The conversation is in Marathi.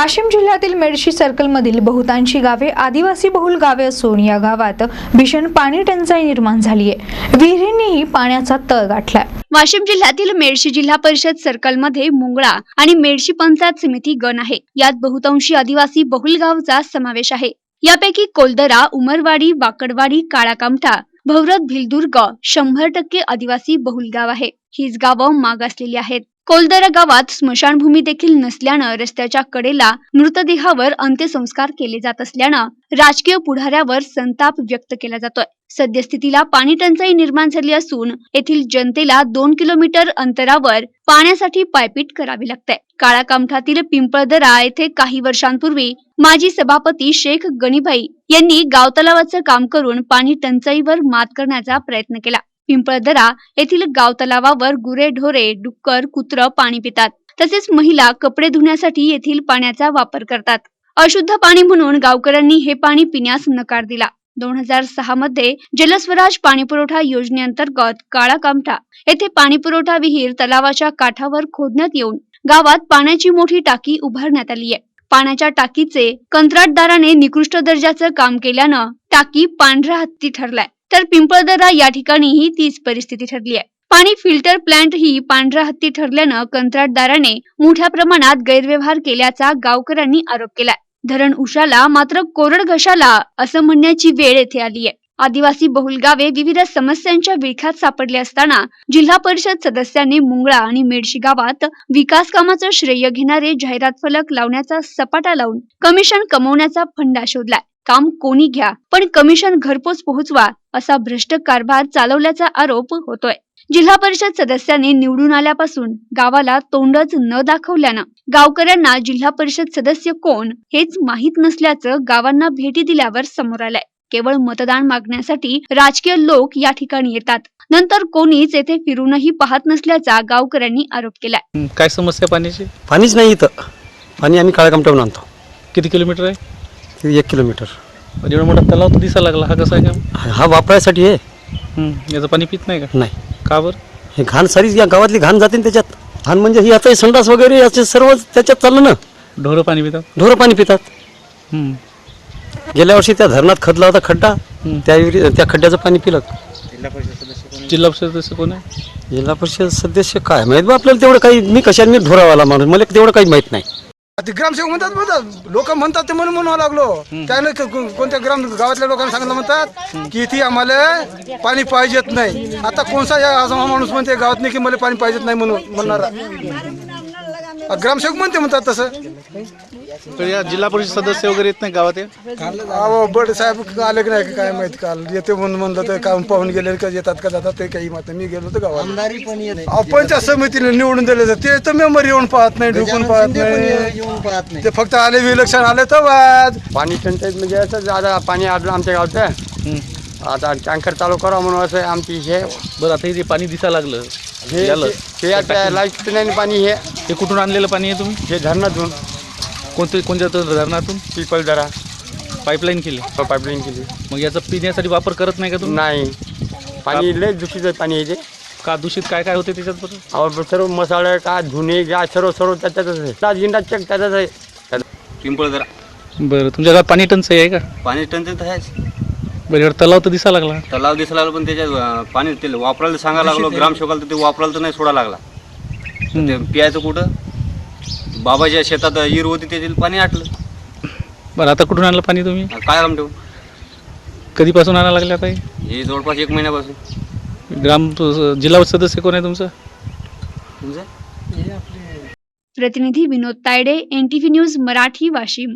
वाशिम जिल्ह्यातील मेडशी सर्कलमधील बहुतांशी गावे आदिवासी बहुल गावे असून या गावात भीषण पाणी टंचाई निर्माण झाली आहे विहिरींनीही पाण्याचा तळ गाठलाय. वाशिम जिल्ह्यातील मेडशी जिल्हा परिषद सर्कलमध्ये मुंगळा आणि मेडशी पंचायत समिती गण आहे. यात बहुतांशी आदिवासी बहुल गावचा समावेश आहे. यापैकी कोलदरा उमरवाडी वाकडवाडी काळाकामठा भवरत भिलदुर्ग शंभर टक्के आदिवासी बहुल गाव आहे. हीच गावं मागासलेली आहेत. कोलदरा गावात स्मशानभूमी देखील नसल्यानं रस्त्याच्या कडेला मृतदेहावर अंत्यसंस्कार केले जात असल्यानं राजकीय पुढाऱ्यावर संताप व्यक्त केला जातोय. सद्यस्थितीला पाणी टंचाई निर्माण झाली असून येथील जनतेला दोन किलोमीटर अंतरावर पाण्यासाठी पायपीट करावी लागते काळा कामठातील पिंपळदरा येथे काही वर्षांपूर्वी माजी सभापती शेख गणीभाई यांनी गाव तलावाचं काम करून पाणी टंचाईवर मात करण्याचा प्रयत्न केला. पिंपळदरा येथील गाव तलावावर गुरे ढोरे डुक्कर कुत्र पाणी पितात. तसेच महिला कपडे धुण्यासाठी येथील पाण्याचा वापर करतात. अशुद्ध पाणी म्हणून गावकऱ्यांनी हे पाणी पिण्यास नकार दिला. दोन हजार सहा मध्ये जलस्वराज पाणीपुरवठा योजनेअंतर्गत काळा कामठा येथे पाणीपुरवठा विहीर तलावाच्या काठावर खोदण्यात येऊन गावात पाण्याची मोठी टाकी उभारण्यात आली आहे. पाण्याच्या टाकीचे कंत्राटदाराने निकृष्ट दर्जाचं काम केल्यानं टाकी पांढऱ्या हत्ती ठरलाय. तर पिंपळदरा या ठिकाणीही तीच परिस्थिती ठरली आहे. पाणी फिल्टर प्लांट ही पांढऱ्या हत्ती ठरल्यानं कंत्राटदाराने मोठ्या प्रमाणात गैरव्यवहार केल्याचा गावकऱ्यांनी आरोप केलाय. धरण उशाला मात्र कोरड घशाला असं म्हणण्याची वेळ येथे आली आहे. आदिवासी बहुल गावे विविध समस्यांच्या विळख्यात सापडले असताना जिल्हा परिषद सदस्यांनी मुंगळा आणि मेडशी गावात विकास कामाचं श्रेय घेणारे जाहिरात फलक लावण्याचा सपाटा लावून कमिशन कमवण्याचा फंडा शोधलाय. काम कोणी घ्या पण कमिशन घरपोच पोहोचवा असा भ्रष्ट कारभार चालवल्याचा आरोप होतोय. जिल्हा परिषद सदस्यांनी निवडून आल्यापासून गावाला तोंडच न दाखवल्यानं गावकऱ्यांना जिल्हा परिषद सदस्य कोण हेच माहीत नसल्याचं गावांना भेटी दिल्यावर समोर आलंय. केवळ मतदान मागण्यासाठी राजकीय लोक या ठिकाणी येतात. नंतर कोणीच येथे फिरूनही पाहत नसल्याचा गावकऱ्यांनी आरोप केलाय. काय समस्या पाण्याची? पाणीच नाही इथं. पाणी आम्ही काळकामटावून आणतो. किती किलोमीटर आहे? ते एक किलोमीटर. पण एवढा मोठा तलाव तर दिसायला लागला. हा कसा आहे का हा वापरायसाठी आहे. हं, याचं पाणी पित नाही का? नाही. का बरं? हे घाण सारीच या गावातली घाण जाते ना त्याच्यात. घाण म्हणजे ही आता संडास वगैरे याचे सर्व त्याच्यात चाललं ना. ढोरं पाणी पितात? ढोरं पाणी पितात. हं, गेल्या वर्षी त्या धरणात खदला होता खड्डा. हं. त्या विहिरी- त्या खड्ड्याचं पाणी पिलं. जिल्हा परिषद सदस्य कोण आहे? जिल्हा परिषद सदस्य काय? माहीत बा आपल्याला तेवढं काही मी कशाने मी ढोरावाला माणूस? मला तेवढं काही माहीत नाही. ते ग्रामसेवक म्हणतात म्हणतात लोक म्हणतात ते म्हणून म्हणावं लागलो. त्याने कोणत्या ग्राम गावातल्या लोकांना सांगितलं म्हणतात की इथे आम्हाला पाणी पाहिजेत नाही. आता कोणता माणूस म्हणते गावात नाही की मला पाणी पाहिजेत नाही म्हणून म्हणणारा. ग्रामसेवक म्हणते म्हणतात तसं. तर या जिल्हा परिषद सदस्य वगैरे येत नाही गावात या अहो बड साहेब आले की नाही का काय माहीत? काल येते म्हणून म्हणलं तर काम पाहून गेले का येतात का जातात ते काही माहिती नाही. मी गेलो तर गावात अहो, पंचायत समितीने निवडून दिले तर ते तर मेंबर येऊन पाहत नाही ढुकून पाहत नाही. ते फक्त आले विलक्षण आले तर वाद. पाणी टंचाईत म्हणजे असं आता पाणी आलं आमच्या गावचं. हं. आता टँकर चालू करा म्हणून असं आमची हे बरं आता हे जे पाणी दिसायला लागलं. हे याला हे आता लाइट नाही पाणी हे. हे कुठून आणलेलं पाणी आहे तुम्ही? हे धरणातून. कोणते कोणत्या धरणातून? पिपल जरा पाईपलाईन केली. पाईपलाईन केली. मग याचा पिण्यासाठी वापर करत नाही का तुम्ही? नाही. पाणी लय दूषित आहे पाणी येते का दूषित? काय काय होते त्याच्यात बरं? और सर्व मसाले का धुणे गा सर्व सर्व त्याच्यातच आहे. सात गिंडा चेक त्याच्यात आहे. पिंपळदरा बरं तुमच्या गावात पाणी टंचाई आहे का? पाणी टंचाई तर आहेच. बरं एवढा तलाव तर दिसायला लागला. तलाव दिसायला लागला पण त्याच्यात अं, पाणी ते वापरायला सांगायला लागलो ग्रामसेवकाला तर ते वापरायला तर नाही सोडा लागला. ते पियाचं कुठं? बाबाच्या शेतात हिर होती त्याच्यात पाणी आटलं. बरं आता कुठून आणलं पाणी तुम्ही? काय काम ठेवू कधीपासून आणायला लागले आता हे? हे जवळपास एक महिन्यापासून. ग्राम जिल्हा सदस्य कोण आहे तुमचं? तुमचं? प्रतिनिधी विनोद तायडे एनटीव्ही न्यूज मराठी वाशिम.